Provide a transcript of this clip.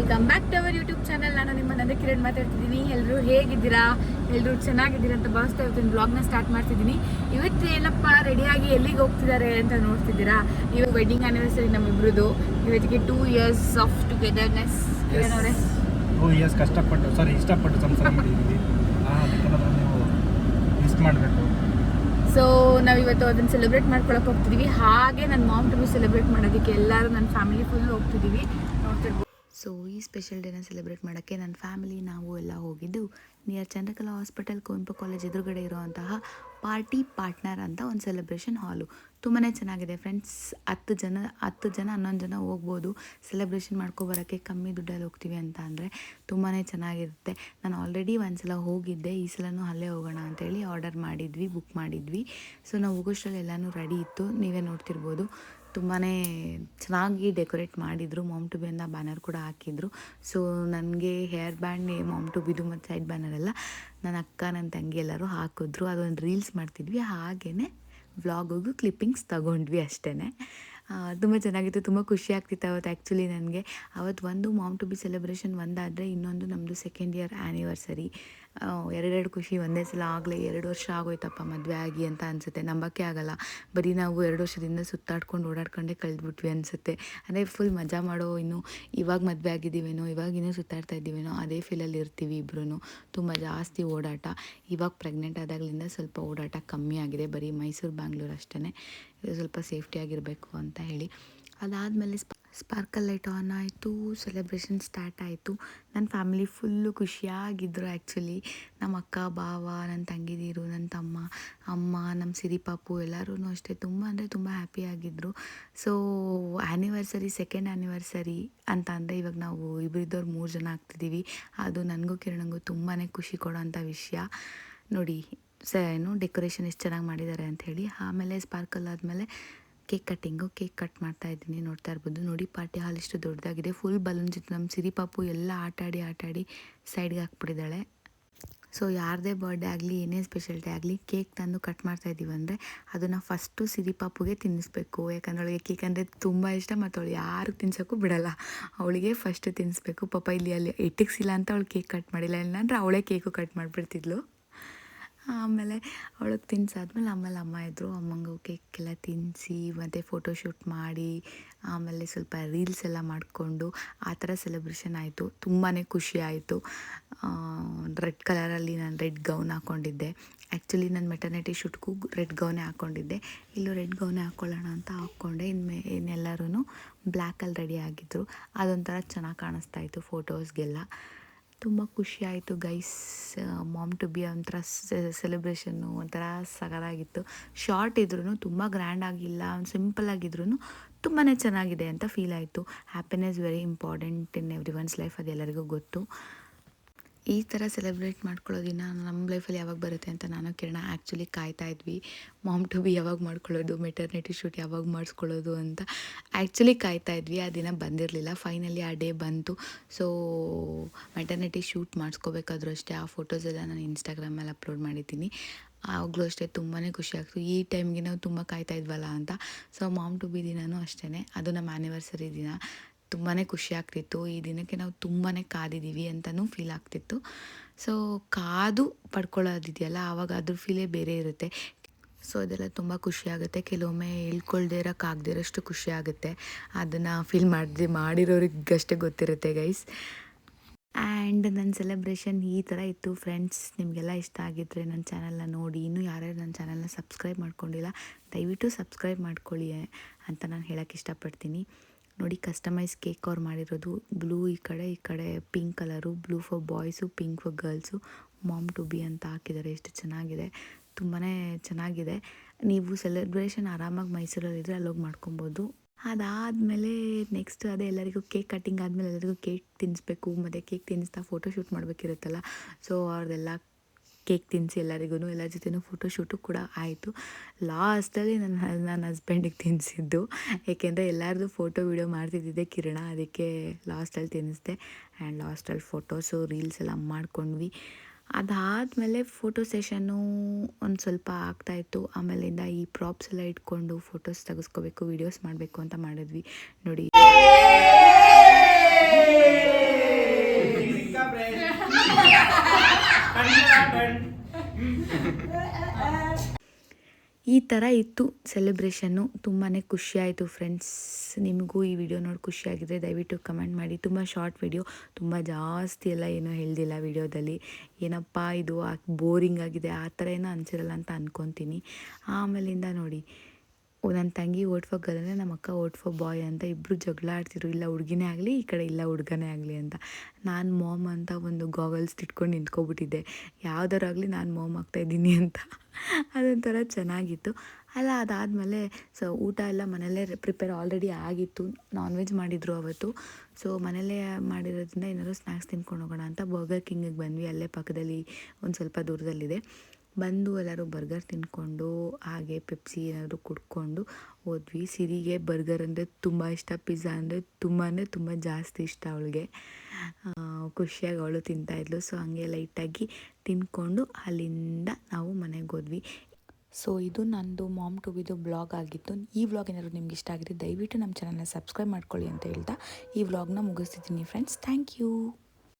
Welcome back to our YouTube channel ನಾನು ನಿಮ್ಮ ನಂದ ಕಿರಣ್ ಮಾತಾಡ್ತಿದ್ದೀನಿ. ಎಲ್ಲರೂ ಹೇಗಿದ್ದೀರಾ? ಎಲ್ಲರೂ ಚೆನ್ನಾಗಿದ್ದೀರಾ ಅಂತ ಭಾವಿಸ್ತಾ ಇವತ್ತಿನ ಬ್ಲಾಗ್ನ ಸ್ಟಾರ್ಟ್ ಮಾಡ್ತಿದ್ದೀನಿ. ಇವತ್ತು ಏನಪ್ಪ ರೆಡಿಯಾಗಿ ಎಲ್ಲಿಗೆ ಹೋಗ್ತಿದ್ದಾರೆ ಅಂತ ನೋಡ್ತಿದ್ದೀರಾ? ಇವಾಗ ವೆಡ್ಡಿಂಗ್ ಆನಿವರ್ಸರಿ ನಮ್ಮಿಬ್ರದ್ದು ಇವತ್ತಿಗೆ two years of togetherness Kiran ಅವರೇ. ಟೂ ಇಯರ್ಸ್ ಕಷ್ಟಪಟ್ಟು ಸಾರಿ ಇಷ್ಟಪಟ್ಟು ಸಂಸಾರ ಮಾಡಿದ್ದೀವಿ ನೀವು ಮಿಸ್ ಮಾಡಬೇಕು. ಸೊ ನಾವು ಇವತ್ತು ಅದನ್ನ ಸೆಲೆಬ್ರೇಟ್ ಮಾಡ್ಕೊಳಕ್ಕೆ ಹೋಗ್ತಿದ್ದೀವಿ ಹಾಗೆ ನನ್ನ ಮಾಮ್ ಟು ಸೆಲೆಬ್ರೇಟ್ ಮಾಡೋದಕ್ಕೆ ಎಲ್ಲರೂ ನನ್ನ ಫ್ಯಾಮಿಲಿ ಫುಲ್ ಹೋಗ್ತಿದ್ದೀವಿ ನೋಡ್ತಿರ್ಬೋದು. ಸೊ ಈ ಸ್ಪೆಷಲ್ ಡೇನ ಸೆಲೆಬ್ರೇಟ್ ಮಾಡೋಕ್ಕೆ ನನ್ನ ಫ್ಯಾಮಿಲಿ ನಾವು ಎಲ್ಲ ಹೋಗಿದ್ದು near Chandrakala hospital Kuvempu college ಎದುರುಗಡೆ ಇರುವಂತಹ ಪಾರ್ಟಿ ಪಾರ್ಟ್ನರ್ ಅಂತ ಒಂದು ಸೆಲೆಬ್ರೇಷನ್ ಹಾಲು ತುಂಬಾ ಚೆನ್ನಾಗಿದೆ ಫ್ರೆಂಡ್ಸ್ ಹತ್ತು ಜನ ಹತ್ತು ಜನ, ಹನ್ನೊಂದು ಜನ ಹೋಗ್ಬೋದು. ಸೆಲೆಬ್ರೇಷನ್ ಮಾಡ್ಕೊಬರೋಕ್ಕೆ ಕಮ್ಮಿ ದುಡ್ಡಲ್ಲಿ ಹೋಗ್ತೀವಿ ಅಂತ ಅಂದರೆ ತುಂಬಾ ಚೆನ್ನಾಗಿರುತ್ತೆ. ನಾನು ಆಲ್ರೆಡಿ ಒಂದ್ಸಲ ಹೋಗಿದ್ದೆ, ಈ ಸಲನೂ ಅಲ್ಲೇ ಹೋಗೋಣ ಅಂತೇಳಿ ಆರ್ಡರ್ ಮಾಡಿದ್ವಿ ಬುಕ್ ಮಾಡಿದ್ವಿ. ಸೊ ನಾವು ಹೋಗೋಷ್ಟರಲ್ಲಿ ಎಲ್ಲನೂ ರೆಡಿ ಇತ್ತು. ನೀವೇ ನೋಡ್ತಿರ್ಬೋದು. ತುಂಬಾ ಚೆನ್ನಾಗಿ ಡೆಕೋರೇಟ್ ಮಾಡಿದರು. ಮಾಮ್ ಟು ಬ್ಯಾನರ್ ಕೂಡ ಹಾಕಿದ್ರು. ಸೊ ನನಗೆ hair band, mom to be ಮತ್ತು ಸೈಡ್ ಬ್ಯಾನರ್ ಎಲ್ಲ ನನ್ನ ಅಕ್ಕ, ನನ್ನ ತಂಗಿ ಎಲ್ಲರೂ ಹಾಕಿದ್ರು. ಅದೊಂದು ರೀಲ್ಸ್ ಮಾಡ್ತಿದ್ವಿ. ಹಾಗೇ ವ್ಲಾಗಿಗೂ ಕ್ಲಿಪ್ಪಿಂಗ್ಸ್ ತಗೊಂಡ್ವಿ ಅಷ್ಟೇ ತುಂಬ ಚೆನ್ನಾಗಿತ್ತು, ತುಂಬ ಖುಷಿ ಆಗ್ತಿತ್ತು ಅವತ್ತು ಆ್ಯಕ್ಚುಲಿ ನನಗೆ. ಅವತ್ತು ಒಂದು ಮಾಮ್ ಟು ಬಿ ಸೆಲೆಬ್ರೇಷನ್ ಒಂದಾದರೆ ಇನ್ನೊಂದು ನಮ್ಮದು ಸೆಕೆಂಡ್ ಇಯರ್ ಆ್ಯನಿವರ್ಸರಿ ಎರಡೆರಡು ಖುಷಿ ಒಂದೇ ಸಲ ಆಗಲೇ ಎರಡು ವರ್ಷ ಆಗೋಯ್ತಪ್ಪ ಮದುವೆ ಆಗಿ ಅಂತ ಅನಿಸುತ್ತೆ. ನಂಬಕ್ಕೆ ಆಗಲ್ಲ. ಬರೀ ನಾವು ಎರಡು ವರ್ಷದಿಂದ ಸುತ್ತಾಡ್ಕೊಂಡು ಓಡಾಡ್ಕೊಂಡೇ ಕಳೆದ್ಬಿಟ್ವಿ ಅನಿಸುತ್ತೆ. ಅಂದರೆ ಫುಲ್ ಮಜಾ ಮಾಡೋ ಇನ್ನು ಇವಾಗ ಮದುವೆ ಆಗಿದ್ದೀವೇನೋ, ಇವಾಗ ಇನ್ನೂ ಸುತ್ತಾಡ್ತಾ ಇದ್ದೀವೇನೋ, ಅದೇ ಫೀಲಲ್ಲಿ ಇರ್ತೀವಿ ಇಬ್ಬರೂ ತುಂಬ ಜಾಸ್ತಿ ಓಡಾಟ. ಇವಾಗ ಪ್ರೆಗ್ನೆಂಟ್ ಆದಾಗಲಿಂದ ಸ್ವಲ್ಪ ಓಡಾಟ ಕಮ್ಮಿ ಆಗಿದೆ. ಬರೀ ಮೈಸೂರು, ಬ್ಯಾಂಗ್ಳೂರು ಅಷ್ಟೇ ಸ್ವಲ್ಪ ಸೇಫ್ಟಿಯಾಗಿರಬೇಕು ಅಂತ ಹೇಳಿ. ಅದಾದಮೇಲೆ ಸ್ಪಾರ್ಕಲ್ ಲೈಟ್ ಆನ್ ಆಯಿತು ಸೆಲೆಬ್ರೇಷನ್ ಸ್ಟಾರ್ಟ್ ಆಯಿತು. ನನ್ನ ಫ್ಯಾಮಿಲಿ ಫುಲ್ಲು ಖುಷಿಯಾಗಿದ್ದರು ಆ್ಯಕ್ಚುಲಿ ನಮ್ಮ ಅಕ್ಕ ಬಾವ ನನ್ನ ತಂಗಿದೀರು ನನ್ನ ತಮ್ಮ, ಅಮ್ಮ ನಮ್ಮ ಸಿರಿ ಪಾಪು ಎಲ್ಲರೂ ಅಷ್ಟೇ ತುಂಬ ಅಂದರೆ ತುಂಬ ಹ್ಯಾಪಿಯಾಗಿದ್ದರು ಸೊ ಆ್ಯನಿವರ್ಸರಿ ಸೆಕೆಂಡ್ ಆ್ಯನಿವರ್ಸರಿ ಅಂತ ಅಂದರೆ ಇವಾಗ ನಾವು ಇಬ್ಬರಿದ್ದವ್ರು ಮೂರು ಜನ ಆಗ್ತಿದ್ದೀವಿ ಅದು ನನಗೂ ಕಿರಣಂಗೂ ತುಂಬಾ ಖುಷಿ ಕೊಡೋವಂಥ ವಿಷಯ. ನೋಡಿ ಸ ಏನು ಡೆಕೋರೇಷನ್ ಎಷ್ಟು ಚೆನ್ನಾಗಿ ಮಾಡಿದ್ದಾರೆ ಅಂಥೇಳಿ ಆಮೇಲೆ ಸ್ಪಾರ್ಕಲ್ ಆದಮೇಲೆ ಕೇಕ್ ಕಟ್ಟಿಂಗು, ಕೇಕ್ ಕಟ್ ಮಾಡ್ತಾ ಇದ್ದೀನಿ, ನೋಡ್ತಾ ಇರ್ಬೋದು. ನೋಡಿ, ಪಾರ್ಟಿ ಹಾಲ್ ಇಷ್ಟು ದೊಡ್ಡದಾಗಿದೆ ಫುಲ್ ಬಲೂನ್ ಜೊತೆ ನಮ್ಮ ಸಿರಿ ಪಾಪು ಎಲ್ಲ ಆಟಾಡಿ ಆಟಾಡಿ ಸೈಡ್ಗೆ ಹಾಕ್ಬಿಟ್ಟಿದ್ದಾಳೆ. ಸೊ ಯಾರದೇ ಬರ್ಡೇ ಆಗಲಿ, ಏನೇ ಸ್ಪೆಷಲ್ಟಿ ಆಗಲಿ, ಕೇಕ್ ತಂದು ಕಟ್ ಮಾಡ್ತಾ ಇದ್ದೀವಿ ಅಂದರೆ ಅದನ್ನು ಫಸ್ಟು ಸಿರಿ ಪಾಪುಗೆ ತಿನ್ನಿಸ್ಬೇಕು. ಯಾಕಂದ್ರೆ ಅವಳಿಗೆ ಕೇಕ್ ಅಂದರೆ ತುಂಬ ಇಷ್ಟ, ಮತ್ತು ಅವಳು ಯಾರು ತಿನ್ಸೋಕ್ಕೂ ಬಿಡಲ್ಲ. ಅವಳಿಗೆ ಫಸ್ಟ್ ತಿನ್ನಿಸ್ಬೇಕು ಪಾಪ ಇಲ್ಲಿ ಅಲ್ಲಿ ಇಟ್ಟಿಕ್ಸಿಲ್ಲ ಅಂತ ಅವಳು ಕೇಕ್ ಕಟ್ ಮಾಡಿಲ್ಲ. ಇಲ್ಲಾಂದ್ರೆ ಅವಳೇ ಕೇಕು ಕಟ್ ಮಾಡಿಬಿಡ್ತಿದ್ಲು. ಆಮೇಲೆ ಅವಳಿಗೆ ತಿನ್ಸಾದ್ಮೇಲೆ ಆಮೇಲೆ ಅಮ್ಮ ಇದ್ದರು ಅಮ್ಮಂಗೆ ಕೇಕೆಲ್ಲ ತಿನ್ನಿಸಿ ಮತ್ತು ಫೋಟೋಶೂಟ್ ಮಾಡಿ, ಆಮೇಲೆ ಸ್ವಲ್ಪ ರೀಲ್ಸ್ ಎಲ್ಲ ಮಾಡಿಕೊಂಡು ಆ ಥರ ಸೆಲೆಬ್ರೇಷನ್ ಆಯಿತು. ತುಂಬಾ ಖುಷಿ ಆಯಿತು. ರೆಡ್ ಕಲರಲ್ಲಿ ನಾನು ರೆಡ್ ಗೌನ್ ಹಾಕ್ಕೊಂಡಿದ್ದೆ ಆ್ಯಕ್ಚುಲಿ ನಾನು ಮೆಟರ್ನಿಟಿ ಶೂಟ್ಗೂ ರೆಡ್ ಗೌನೇ ಹಾಕ್ಕೊಂಡಿದ್ದೆ ಇಲ್ಲೂ ರೆಡ್ ಗೌನೇ ಹಾಕ್ಕೊಳ್ಳೋಣ ಅಂತ ಹಾಕ್ಕೊಂಡೆ. ಇನ್ಮೇ ಇನ್ನೆಲ್ಲರೂ ಬ್ಲ್ಯಾಕಲ್ಲಿ ರೆಡಿ ಆಗಿದ್ದರು ಅದೊಂಥರ ಚೆನ್ನಾಗಿ ಕಾಣಿಸ್ತಾ ಇತ್ತು ಫೋಟೋಸ್ಗೆಲ್ಲ ತುಂಬ ಆಯಿತು ಗೈಸ್ ಮಾಮ್ ಟು ಬಿ ಒಂಥರ ಸೆಲೆಬ್ರೇಷನ್ನು ಒಂಥರ ಸಗದಾಗಿತ್ತು ಶಾರ್ಟ್ ಇದ್ರೂ ತುಂಬ ಗ್ರ್ಯಾಂಡ್ ಆಗಿಲ್ಲ ಸಿಂಪಲ್ ಆಗಿದ್ರೂ ತುಂಬಾ ಚೆನ್ನಾಗಿದೆ ಅಂತ ಫೀಲ್ ಆಯಿತು. Happiness very important in every one's life ಅದು ಎಲ್ಲರಿಗೂ ಗೊತ್ತು. ಈ ಥರ ಸೆಲೆಬ್ರೇಟ್ ಮಾಡ್ಕೊಳ್ಳೋ ದಿನ ನಮ್ಮ ಲೈಫಲ್ಲಿ ಯಾವಾಗ ಬರುತ್ತೆ ಅಂತ ನಾನು ಕಿರಣ ಆ್ಯಕ್ಚುಲಿ ಕಾಯ್ತಾ ಇದ್ವಿ. ಮಾಮ್ ಟು ಬಿ ಯಾವಾಗ ಮಾಡ್ಕೊಳ್ಳೋದು ಮೆಟರ್ನಿಟಿ ಶೂಟ್ ಯಾವಾಗ ಮಾಡಿಸ್ಕೊಳ್ಳೋದು ಅಂತ ಆ್ಯಕ್ಚುಲಿ ಕಾಯ್ತಾ ಇದ್ವಿ. ಆ ದಿನ ಬಂದಿರಲಿಲ್ಲ. ಫೈನಲಿ ಆ ಡೇ ಬಂತು. ಸೊ ಮೆಟರ್ನಿಟಿ ಶೂಟ್ ಮಾಡಿಸ್ಕೋಬೇಕಾದ್ರೂ ಅಷ್ಟೇ. ಆ ಫೋಟೋಸ್ ಎಲ್ಲ ನಾನು ಇನ್ಸ್ಟಾಗ್ರಾಮಲ್ಲಿ ಅಪ್ಲೋಡ್ ಮಾಡಿದ್ದೀನಿ. ಆವಾಗಲೂ ಅಷ್ಟೇ ತುಂಬಾ ಖುಷಿ ಆಗ್ತು. ಈ ಟೈಮ್ಗೆ ನಾವು ತುಂಬ ಕಾಯ್ತಾ ಇದ್ವಲ್ಲ ಅಂತ. ಸೊ ಮಾಮ್ ಟು ಬಿ ದಿನವೂ ಅಷ್ಟೇ ಅದು ನಮ್ಮ ಆ್ಯನಿವರ್ಸರಿ ದಿನ. ತುಂಬಾ ಖುಷಿ ಆಗ್ತಿತ್ತು. ಈ ದಿನಕ್ಕೆ ನಾವು ತುಂಬಾ ಕಾದಿದ್ದೀವಿ ಅಂತಲೂ ಫೀಲ್ ಆಗ್ತಿತ್ತು. ಸೊ ಕಾದು ಪಡ್ಕೊಳ್ಳೋದಿದೆಯಲ್ಲ ಆವಾಗ ಅದ್ರ ಫೀಲೇ ಬೇರೆ ಇರುತ್ತೆ. ಸೊ ಅದೆಲ್ಲ ತುಂಬ ಖುಷಿ ಆಗುತ್ತೆ. ಕೆಲವೊಮ್ಮೆ ಹೇಳ್ಕೊಳ್ದೇ ಇರೋಕ್ಕಾಗದೇ ಇರೋಷ್ಟು ಖುಷಿ ಆಗುತ್ತೆ. ಅದನ್ನು ಫೀಲ್ ಮಾಡಿದೆ, ಮಾಡಿರೋರಿಗಷ್ಟೇ ಗೊತ್ತಿರುತ್ತೆ ಗೈಸ್ ಆ್ಯಂಡ್ ನನ್ನ ಸೆಲೆಬ್ರೇಷನ್ ಈ ಥರ ಇತ್ತು. ಫ್ರೆಂಡ್ಸ್ ನಿಮಗೆಲ್ಲ ಇಷ್ಟ ಆಗಿದ್ದರೆ ನನ್ನ ಚಾನಲ್ನ ನೋಡಿ. ಇನ್ನೂ ಯಾರ್ಯಾರು ನನ್ನ ಚಾನಲ್ನ ಸಬ್ಸ್ಕ್ರೈಬ್ ಮಾಡ್ಕೊಂಡಿಲ್ಲ, ದಯವಿಟ್ಟು ಸಬ್ಸ್ಕ್ರೈಬ್ ಮಾಡ್ಕೊಳ್ಳಿ ಅಂತ ನಾನು ಹೇಳೋಕ್ಕೆ ಇಷ್ಟಪಡ್ತೀನಿ. ನೋಡಿ ಕಸ್ಟಮೈಸ್ ಕೇಕ್ ಅವ್ರು ಮಾಡಿರೋದು. ಬ್ಲೂ ಈ ಕಡೆ ಈ ಕಡೆ pink colour blue for boys pink for girls mom to be ಅಂತ ಹಾಕಿದ್ದಾರೆ. ಎಷ್ಟು ಚೆನ್ನಾಗಿದೆ. ತುಂಬಾ ಚೆನ್ನಾಗಿದೆ. ನೀವು ಸೆಲೆಬ್ರೇಷನ್ ಆರಾಮಾಗಿ ಮೈಸೂರಲ್ಲಿದ್ದರೆ ಅಲ್ಲೋಗಿ ಮಾಡ್ಕೊಬೋದು. ಅದಾದಮೇಲೆ ನೆಕ್ಸ್ಟ್ ಅದೇ ಎಲ್ಲರಿಗೂ ಕೇಕ್ ಕಟ್ಟಿಂಗ್ ಆದಮೇಲೆ ಎಲ್ಲರಿಗೂ ಕೇಕ್ ತಿನ್ನಿಸ್ಬೇಕು ಮತ್ತು ಕೇಕ್ ತಿನ್ನಿಸ್ತಾ ಫೋಟೋ ಶೂಟ್ ಮಾಡಬೇಕಿರುತ್ತಲ್ಲ. ಸೊ ಅವ್ರದ್ದೆಲ್ಲ ಕೇಕ್ ತಿನ್ನಿಸಿ ಎಲ್ಲರಿಗೂ ಎಲ್ಲರ ಫೋಟೋ ಶೂಟು ಕೂಡ ಆಯಿತು. ಲಾಸ್ಟಲ್ಲಿ ನನ್ನ ನನ್ನ ಹಸ್ಬೆಂಡಿಗೆ ತಿನ್ನಿಸಿದ್ದು ಏಕೆಂದರೆ ಎಲ್ಲರದು ಫೋಟೋ ವೀಡಿಯೋ ಮಾಡ್ತಿದ್ದಿದ್ದೆ ಕಿರಣ, ಅದಕ್ಕೆ ಲಾಸ್ಟಲ್ಲಿ ತಿನ್ನಿಸಿದೆ ಆ್ಯಂಡ್ ಲಾಸ್ಟಲ್ಲಿ ಫೋಟೋಸು ರೀಲ್ಸ್ ಎಲ್ಲ ಮಾಡ್ಕೊಂಡ್ವಿ. ಅದಾದಮೇಲೆ ಫೋಟೋ ಸೆಷನ್ನು ಒಂದು ಸ್ವಲ್ಪ ಆಗ್ತಾಯಿತ್ತು ಆಮೇಲಿಂದ ಈ ಪ್ರಾಪ್ಸ್ ಎಲ್ಲ ಇಟ್ಕೊಂಡು ಫೋಟೋಸ್ ತೆಗೆಸ್ಕೋಬೇಕು ವೀಡಿಯೋಸ್ ಮಾಡಬೇಕು ಅಂತ ಮಾಡಿದ್ವಿ. ನೋಡಿ. ಈ ಥರ ಇತ್ತು ಸೆಲೆಬ್ರೇಷನ್ನು. ತುಂಬಾ ಖುಷಿಯಾಯಿತು ಫ್ರೆಂಡ್ಸ್. ನಿಮಗೂ ಈ ವಿಡಿಯೋ ನೋಡಿ ಖುಷಿಯಾಗಿದ್ದರೆ ದಯವಿಟ್ಟು ಕಮೆಂಟ್ ಮಾಡಿ. ತುಂಬ ಶಾರ್ಟ್ ವಿಡಿಯೋ. ತುಂಬ ಜಾಸ್ತಿ ಎಲ್ಲ ಏನೂ ಹೇಳ್ದಿಲ್ಲ ವಿಡಿಯೋದಲ್ಲಿ. ಏನಪ್ಪ ಇದು ಬೋರಿಂಗ್ ಆಗಿದೆ, ಆ ಥರ ಏನೋ ಅನಿಸಿರಲ್ಲ ಅಂತ ಅಂದ್ಕೊತೀನಿ ಆಮೇಲಿಂದ ನೋಡಿ. ನನ್ನ ತಂಗಿ ಓಟ್ ಫಾರ್ ಗರ್ಲ್ ಅಂದರೆ ನಮ್ಮ ಅಕ್ಕ ಓಟ್ ಫಾರ್ ಬಾಯ್ ಅಂತ ಇಬ್ಬರು ಜಗಳ ಆಡ್ತಿದ್ರು. ಇಲ್ಲ ಹುಡುಗಿನೇ ಆಗಲಿ, ಈ ಕಡೆ ಇಲ್ಲ ಹುಡುಗನೇ ಆಗಲಿ ಅಂತ. ನಾನು ಮೋಮ್ ಅಂತ ಒಂದು ಗಾಗಲ್ಸ್ ಇಟ್ಕೊಂಡು ನಿಂತ್ಕೊಬಿಟ್ಟಿದ್ದೆ. ಯಾವ್ದಾರು ಆಗಲಿ ನಾನು ಮಾಮ್ ಆಗ್ತಾಯಿದ್ದೀನಿ ಅಂತ. ಅದೊಂಥರ ಚೆನ್ನಾಗಿತ್ತು. ಅಲ್ಲ, ಅದಾದಮೇಲೆ ಸೊ ಊಟ ಎಲ್ಲ ಮನೆಯಲ್ಲೇ ಪ್ರಿಪೇರ್ ಆಲ್ರೆಡಿ ಆಗಿತ್ತು. ನಾನ್ ವೆಜ್ ಮಾಡಿದರು ಅವತ್ತು. ಸೊ ಮನೆಯಲ್ಲೇ ಮಾಡಿರೋದ್ರಿಂದ ಏನಾದರೂ ಸ್ನ್ಯಾಕ್ಸ್ ತಿನ್ಕೊಂಡು ಹೋಗೋಣ ಅಂತ ಬರ್ಗರ್ ಕಿಂಗಿಗೆ ಬಂದ್ವಿ. ಅಲ್ಲೇ ಪಕ್ಕದಲ್ಲಿ ಒಂದು ಸ್ವಲ್ಪ ದೂರದಲ್ಲಿದೆ. ಬಂದು ಎಲ್ಲರೂ ಬರ್ಗರ್ ತಿನ್ಕೊಂಡು, ಹಾಗೆ ಪೆಪ್ಸಿ ಏನಾದರೂ ಕುಡ್ಕೊಂಡು ಹೋದ್ವಿ. ಸಿರಿಗೆ ಬರ್ಗರ್ ಅಂದರೆ ತುಂಬ ಇಷ್ಟ, ಪಿಜ್ಜಾ ಅಂದರೆ ತುಂಬಾ ತುಂಬ ಜಾಸ್ತಿ ಇಷ್ಟ ಅವಳಿಗೆ. ಖುಷಿಯಾಗಿ ಅವಳು ತಿಂತಾಯಿದ್ಲು ಸೊ ಹಂಗೆ ಲೈಟಾಗಿ ತಿನ್ಕೊಂಡು ಅಲ್ಲಿಂದ ನಾವು ಮನೆಗೆ ಹೋದ್ವಿ. ಸೊ ಇದು ನಂದು ಮಾಮ್ ಟು ಬಿದು ಬ್ಲಾಗ್ ಆಗಿತ್ತು. ಈ ವ್ಲಾಗ್ ಏನಾದರೂ ನಿಮ್ಗೆ ಇಷ್ಟ ಆಗಿದೆ ದಯವಿಟ್ಟು ನಮ್ಮ ಚಾನಲ್ನ ಸಬ್ಸ್ಕ್ರೈಬ್ ಮಾಡ್ಕೊಳ್ಳಿ ಅಂತ ಹೇಳ್ತಾ ಈ ವ್ಲಾಗ್ನ ಮುಗಿಸ್ತಿದ್ದೀನಿ ಫ್ರೆಂಡ್ಸ್ ಥ್ಯಾಂಕ್ ಯು